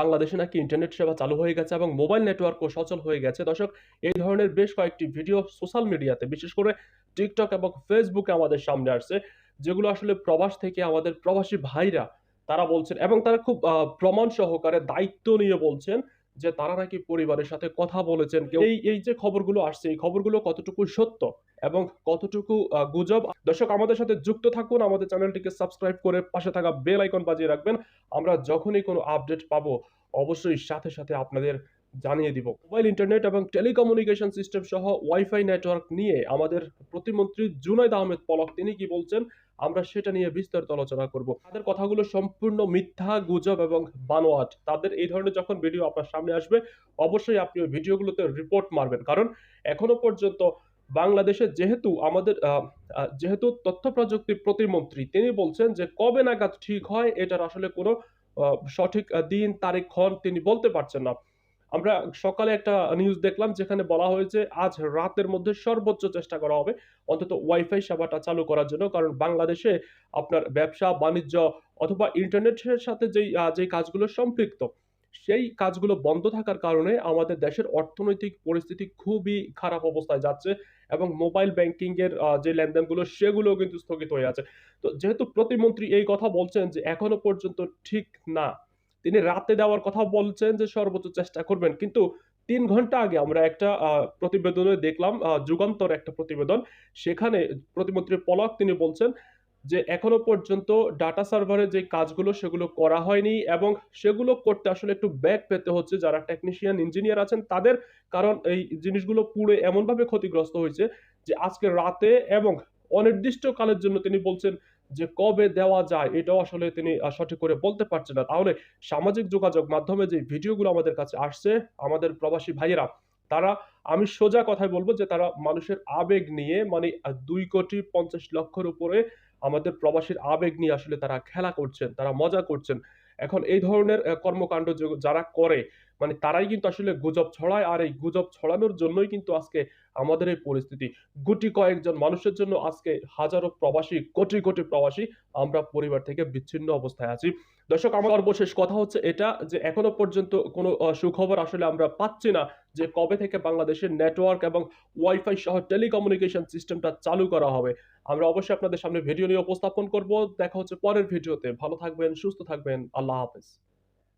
বাংলাদেশে নাকি ইন্টারনেট সেবা চালু হয়ে গেছে এবং মোবাইল নেটওয়ার্কও সচল হয়ে গেছে। দর্শক, এই ধরনের বেশ কয়েকটি ভিডিও সোশ্যাল মিডিয়াতে বিশেষ করে টিকটক এবং ফেসবুকে আমাদের সামনে আসছে, যেগুলো আসলে প্রবাস থেকে আমাদের প্রবাসী ভাইরা, তারা বলছেন এবং তারা খুব প্রমাণ সহকারে দায়িত্ব নিয়ে বলছেন যে তারা নাকি পরিবারের সাথে কথা বলেছেন এই এই যে খবরগুলো আসছে, এই খবরগুলো কতটুকু সত্য এবং কতটুকু গুজব? দর্শক, আমাদের সাথে যুক্ত থাকুন, আমাদের চ্যানেলটিকে সাবস্ক্রাইব করে পাশে থাকা বেল আইকন বাজিয়ে রাখবেন। আমরা যখনই কোনো আপডেট পাবো, অবশ্যই সাথে সাথে আপনাদের জানিয়ে দিব। মোবাইল, ইন্টারনেট এবং টেলিকমিউনিকেশন সিস্টেম সহ ওয়াইফাই নেটওয়ার্ক নিয়ে আমাদের প্রতিমন্ত্রী জুনাইদ আহমেদ পলক, তিনি কি বলছেন? আমরা সেটা নিয়ে বিস্তারিত আলোচনা করব। তাদের কথাগুলো সম্পূর্ণ মিথ্যা, গুজব এবং বানোয়াট। তাদের এই ধরনের যখন ভিডিও আপনার সামনে আসবে, অবশ্যই আপনি ওই ভিডিওগুলোতে রিপোর্ট মারবেন। কারণ এখনও পর্যন্ত বাংলাদেশে যেহেতু আমাদের যেহেতু তথ্য প্রযুক্তি প্রতিমন্ত্রী, তিনি বলছেন যে কবে নাগাদ ঠিক হয়, এটার আসলে কোনো সঠিক দিন, তারিখ, ক্ষণ তিনি বলতে পারছেন না। আমরা সকালে একটা নিউজ দেখলাম যেখানে বলা হয়েছে আজ রাতের মধ্যে সর্বোচ্চ চেষ্টা করা হবে অন্তত ওয়াইফাই সেবাটা চালু করার জন্য। কারণ বাংলাদেশে আপনার ব্যবসা বাণিজ্য অথবা ইন্টারনেটের সাথে যেই যেই কাজগুলো সম্পৃক্ত সেই কাজগুলো বন্ধ থাকার কারণে আমাদের দেশের অর্থনৈতিক পরিস্থিতি খুবই খারাপ অবস্থায় যাচ্ছে এবং মোবাইল ব্যাংকিং এর আহ, যে লেনদেনগুলো সেগুলো কিন্তু স্থগিত হয়ে আছে। তো যেহেতু প্রতিমন্ত্রী এই কথা বলছেন যে এখনও পর্যন্ত ঠিক না তিনি রাতে দেওয়ার কথা বলছেন যে সর্বোচ্চ চেষ্টা করবেন। কিন্তু তিন ঘণ্টা আগে আমরা একটা প্রতিবেদনে দেখলাম যুগান্তর একটা প্রতিবেদন। সেখানে প্রতিমন্ত্রী পলক তিনি বলছেন যে, এখনও পর্যন্ত ডাটা সার্ভারে যে কাজগুলো সেগুলো করা হয়নি এবং সেগুলো করতে আসলে একটু ব্যাক পেতে হচ্ছে। যারা টেকনিশিয়ান, ইঞ্জিনিয়ার আছেন, তাদের কারণ এই জিনিসগুলো পুড়ে এমনভাবে ক্ষতিগ্রস্ত হয়েছে যে, আজকে রাতে এবং অনির্দিষ্ট কালের জন্য তিনি বলছেন যে কবে দেওয়া যায়, এটাও আসলে তিনি সঠিক করে বলতে পারছেন না। তাহলে সামাজিক যোগাযোগ মাধ্যমে যে ভিডিওগুলো আমাদের কাছে আসছে, আমাদের প্রবাসী ভাইয়েরা, তারা, আমি সোজা কথায় বলব যে তারা মানুষের আবেগ নিয়ে মানে দুই কোটি পঞ্চাশ লক্ষর উপরে আমাদের প্রবাসীর আবেগ নিয়ে আসলে তারা খেলা করছেন, তারা মজা করছেন। এখন এই ধরনের কর্মকাণ্ড যারা করে মানে তারাই কিন্তু আসলে গুজব ছড়ায়, আর এই গুজব ছড়ানোর জন্যই কিন্তু আজকে আমাদের এই পরিস্থিতি। গুটি কয়েকজন মানুষের জন্য আজকে হাজারো প্রবাসী, কোটি কোটি প্রবাসী আমরা পরিবার থেকে বিচ্ছিন্ন অবস্থায় আছি। দর্শক, আমার সর্বশেষ কথা হচ্ছে এটা যে এখনও পর্যন্ত কোনো সুখবর আসলে আমরা পাচ্ছি না। যে কবে থেকে বাংলাদেশের নেটওয়ার্ক এবং ওয়াইফাই সহ টেলিকমিউনিকেশন সিস্টেমটা চালু করা হবে। আমরা অবশ্যই আপনাদের সামনে ভিডিও নিয়ে উপস্থাপন করব। দেখা হচ্ছে পরের ভিডিওতে ভালো থাকবেন, সুস্থ থাকবেন। আল্লাহ হাফেজ।